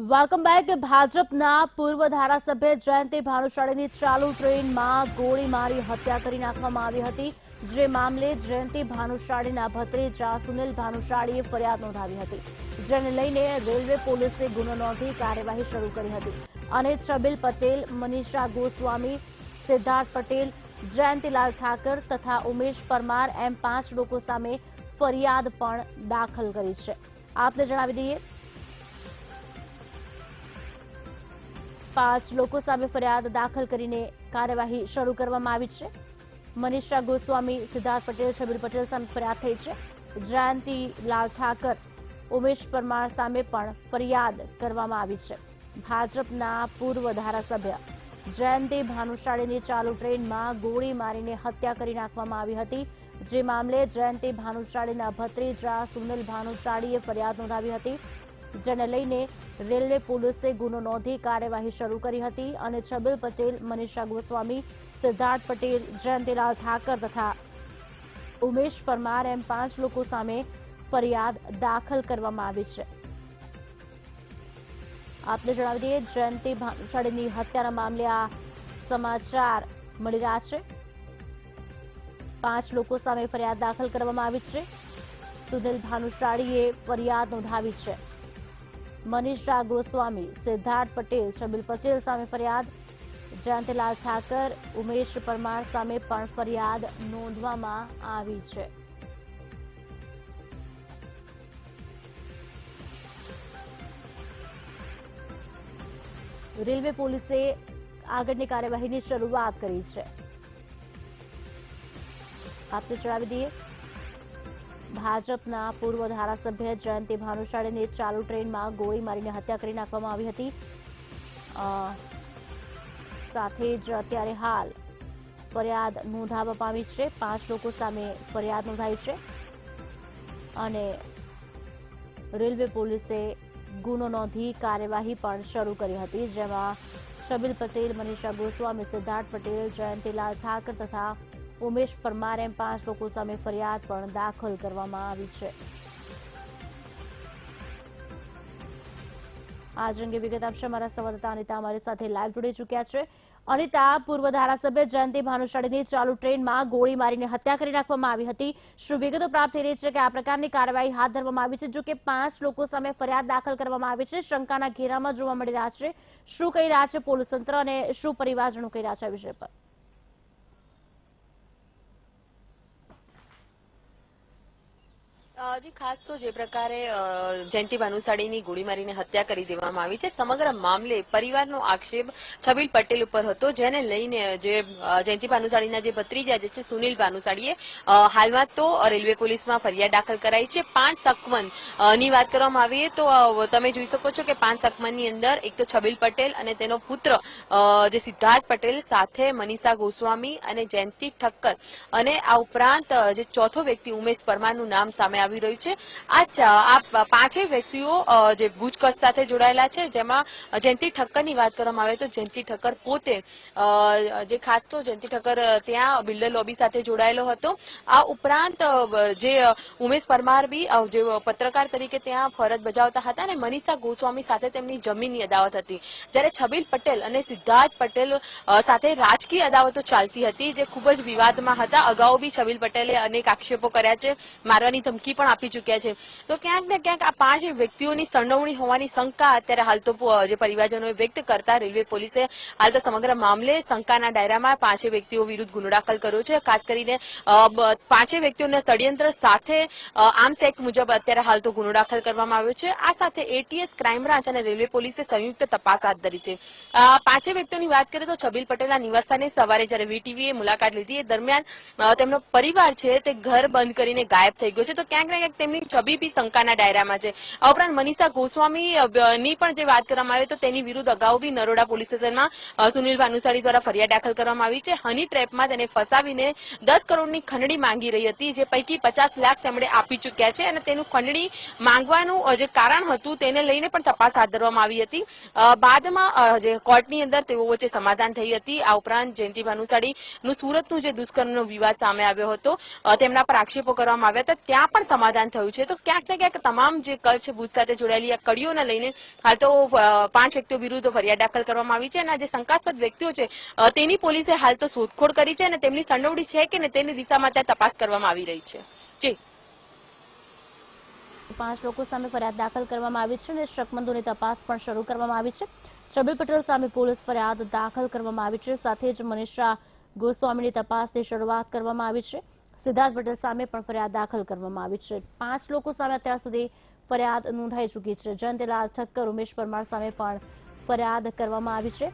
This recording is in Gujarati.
વેલકમ બેક ભાજપના પૂર્વ ધારાસભ્ય જયંતિ ભાનુશાળીની ચાલુ ટ્રેનમાં ગોળી મારી હત્યા કરી નાખવામાં આવી હતી. જે મામલે જયંતિ ભાનુશાળીના ભત્રીજા સુનિલ ભાનુશાળીએ ફરિયાદ નોંધાવી હતી, જેને લઈને રેલવે પોલીસે ગુનો નોંધી કાર્યવાહી શરૂ કરી હતી. અને છબીલ પટેલ, મનીષા ગોસ્વામી, સિદ્ધાર્થ પટેલ, જયંતિલાલ ઠાકર તથા ઉમેશ પરમાર એમ પાંચ લોકો સામે ફરિયાદ પણ દાખલ કરી છે. આપને જણાવી દઈએ પાંચ લોકો સામે ફરિયાદ દાખલ કરીને કાર્યવાહી શરૂ કરવામાં આવી છે. મનીષા ગોસ્વામી, સિદ્ધાર્થ પટેલ છબીર પટેલ સામે ફરિયાદ થઈ છે. જયંતિ લાલ ઠાકર, ઉમેશ પરમાર સામે પણ ફરિયાદ કરવામાં આવી છે. ભાજપના પૂર્વ ધારાસભ્ય જયંતિ ભાનુશાળીની ચાલુ ટ્રેનમાં ગોળી મારીને હત્યા કરી નાખવામાં આવી હતી. જે મામલે જયંતિ ભાનુશાળીના ભત્રીજા સુનિલ ભાનુશાળીએ ફરિયાદ નોંધાવી હતી. જેને લઈને રેલવે પોલીસે ગુનો નોંધી કાર્યવાહી શરૂ કરી હતી અને છબીલ પટેલ, મનીષા ગોસ્વામી, સિદ્ધાર્થ પટેલ, જયંતિલાલ ઠાકર તથા ઉમેશ પરમાર એમ પાંચ લોકો સામે ફરિયાદ દાખલ કરવામાં આવી છે. આપને જણાવી દઈએ, જયંતિ ભાનુશાળીની હત્યાના મામલે આ સમાચાર મળી રહ્યા છે. પાંચ લોકો સામે ફરિયાદ દાખલ કરવામાં આવી છે. સુનિલ ભાનુશાળીએ ફરિયાદ નોંધાવી છે. મનીષા ગોસ્વામી, સિદ્ધાર્થ પટેલ છબીલ પટેલ સામે ફરિયાદ. જયંતિલાલ ઠાકર, ઉમેશ પરમાર સામે પણ ફરિયાદ નોંધવામાં આવી છે. રેલવે પોલીસે આગળની કાર્યવાહીની શરૂઆત કરી છે. આપને જણાવી દઈએ ભાજપના પૂર્વ ધારાસભ્ય જયંતિ ભાનુશાળીને ચાલુ ટ્રેનમાં ગોળી મારીને હત્યા કરી નાખવામાં આવી હતી. સાથે જ અત્યારે હાલ ફરિયાદ નોંધાવવામાં આવી છે. પાંચ લોકો સામે ફરિયાદ નોંધાઈ છે. અને રેલવે પોલીસે ગુનો નોંધી કાર્યવાહી પણ શરૂ કરી હતી, જેમાં શબીલ પટેલ, મનીષા ગોસ્વામી, સિદ્ધાર્થ પટેલ, જયંતિલાલ ઠાકર તથા ઉમેશ પરમાર એમ પાંચ લોકો સામે ફરિયાદ પણ દાખલ કરવામાં આવી છે. આજ અંગે વિગત આપશે અમારા સંવાદદાતા અનિતા. અમારી સાથે લાઈવ જોડી ચૂક્યા છે. અનિતા, પૂર્વ ધારાસભ્ય જયંતિ ભાનુશાળીની ચાલુ ટ્રેનમાં ગોળી મારીને હત્યા કરી નાખવામાં આવી હતી. શું વિગતો પ્રાપ્ત થઈ રહી છે કે આ પ્રકારની કાર્યવાહી હાથ ધરવામાં આવી છે? જો કે પાંચ લોકો સામે ફરિયાદ દાખલ કરવામાં આવી છે. શંકાના ઘેરામાં જોવા મળી રહ્યા છે. શું કહી રહ્યા છે પોલીસ તંત્ર અને શું પરિવારજનો કહી રહ્યા છે આ વિષય પર? જી ખાસ તો જે પ્રકારે જયંતિ ભાનુશાળીની ગોળી મારીને હત્યા કરી દેવામાં આવી છે, સમગ્ર મામલે પરિવારનો આક્ષેપ છબીલ પટેલ ઉપર હતો, જેને લઈને જે જયંતિ ભાનુશાળીના જે ભત્રીજા જે છે, સુનિલ ભાનુશાળીએ હાલમાં તો રેલવે પોલીસમાં ફરિયાદ દાખલ કરાઈ છે. પાંચ સકમનની વાત કરવામાં આવીએ તો તમે જોઈ શકો છો કે પાંચ સકમનની અંદર એક તો છબીલ પટેલ અને તેનો પુત્ર જે સિદ્ધાર્થ પટેલ સાથે મનીષા ગોસ્વામી અને જયંતિ ઠક્કર. અને આ ઉપરાંત જે ચોથો વ્યક્તિ ઉમેશ પરમારનું નામ સામે આવી રહ્યું છે. આ આ પાંચેય વ્યક્તિઓ જે ભુજ સાથે જોડાયેલા છે, જેમાં જયંતિ ઠક્કરની વાત કરવામાં આવે તો જયંતિ ઠક્કર પોતે જે ખાસ તો જયંતિ ઠક્કર ત્યાં બિલ્ડર લોબી સાથે જોડાયેલો હતો. આ ઉપરાંત જે ઉમેશ પરમાર બી જે પત્રકાર તરીકે ત્યાં ફરજ બજાવતા હતા અને મનીષા ગોસ્વામી સાથે તેમની જમીનની અદાવત હતી. જ્યારે છબીલ પટેલ અને સિદ્ધાર્થ પટેલ સાથે રાજકીય અદાવતો ચાલતી હતી, જે ખૂબ જ વિવાદમાં હતા. અગાઉ બી છબીલ પટેલે અનેક આક્ષેપો કર્યા છે, મારવાની ધમકી પણ આપી ચૂક્યા છે. તો ક્યાંક ને ક્યાંક આ પાંચ વ્યક્તિઓની સંડોવણી હોવાની શંકા અત્યારે હાલ તો જે પરિવારજનોએ વ્યક્ત કરતા રેલવે પોલીસે હાલ તો સમગ્ર મામલે શંકાના ડાયરામાં પાંચે વ્યક્તિઓ વિરુદ્ધ ગુનો દાખલ કર્યો છે. ખાસ કરીને પાંચે વ્યક્તિઓના ષડયંત્ર સાથે આર્મ્સ એક્ટ મુજબ અત્યારે હાલ તો ગુનો દાખલ કરવામાં આવ્યો છે. આ સાથે એટીએસ ક્રાઇમ બ્રાન્ચ અને રેલવે પોલીસે સંયુક્ત તપાસ હાથ ધરી છે. પાંચે વ્યક્તિઓની વાત કરીએ તો છબીલ પટેલના નિવાસસ્થાને સવારે જ્યારે વીટીવીએ મુલાકાત લીધી. એ દરમિયાન તેમનો પરિવાર છે તે ઘર બંધ કરીને ગાયબ થઈ ગયો છે. તો ક્યાંક ને ક્યાંક તેમની છબી બી શંકાના ડાયરામાં છે. આ ઉપરાંત મનીષા ગોસ્વામી ની પણ જે વાત કરવામાં આવે તો તેની વિરુદ્ધ અગાઉ બી નરોડા પોલીસ સ્ટેશનમાં સુનિલ ભાનુશાળી દ્વારા ફરિયાદ દાખલ કરવામાં આવી છે. હની ટ્રેપમાં તેને ફસાવીને દસ કરોડની ખંડણી માંગી રહી હતી, જે પૈકી પચાસ લાખ તેમણે આપી ચૂક્યા છે અને તેનું ખંડણી માંગવાનું જે કારણ હતું તેને લઈને પણ તપાસ હાથ ધરવામાં આવી હતી. બાદમાં જે કોર્ટની અંદર તેઓ વચ્ચે સમાધાન થઈ હતી. આ ઉપરાંત જયંતિ ભાનુશાળી નું સુરતનું જે દુષ્કર્મનો વિવાદ સામે આવ્યો હતો તેમના પર આક્ષેપો કરવામાં આવ્યા હતા. ત્યાં પણ સમાધાન થયું છે. તો ક્યાંક ને ક્યાંક તમામ જે કચ્છ, ભુજ સાથે જોડાયેલી આ કડીઓને લઈને હાલ તો પાંચ વ્યક્તિઓ વિરુદ્ધ ફરિયાદ દાખલ કરવામાં આવી છે અને જે શંકાસ્પદ વ્યક્તિઓ છે. તેની પોલીસે હાલ તો શોધખોળ કરી છે અને તેમની સંડોવણી છે કે તેની દિશામાં ત્યાં તપાસ કરવામાં આવી રહી છે. જી. પાંચ લોકો સામે ફરિયાદ દાખલ કરવામાં આવી છે અને શકમંદોની તપાસ પણ શરૂ કરવામાં આવી છે. છબીલ પટેલ સામે પોલીસ ફરિયાદ દાખલ કરવામાં આવી છે. સાથે જ મનીષા ગોસ્વામીની તપાસની શરૂઆત કરવામાં આવી છે. સિદ્ધાર્થ પટેલ સામે પણ ફરિયાદ દાખલ કરવામાં આવી છે. પાંચ લોકો સામે અત્યાર સુધી ફરિયાદ નોંધાઈ ચૂકી છે. જયંતિલાલ ઠક્કર, ઉમેશ પરમાર સામે પણ ફરિયાદ કરવામાં આવી છે.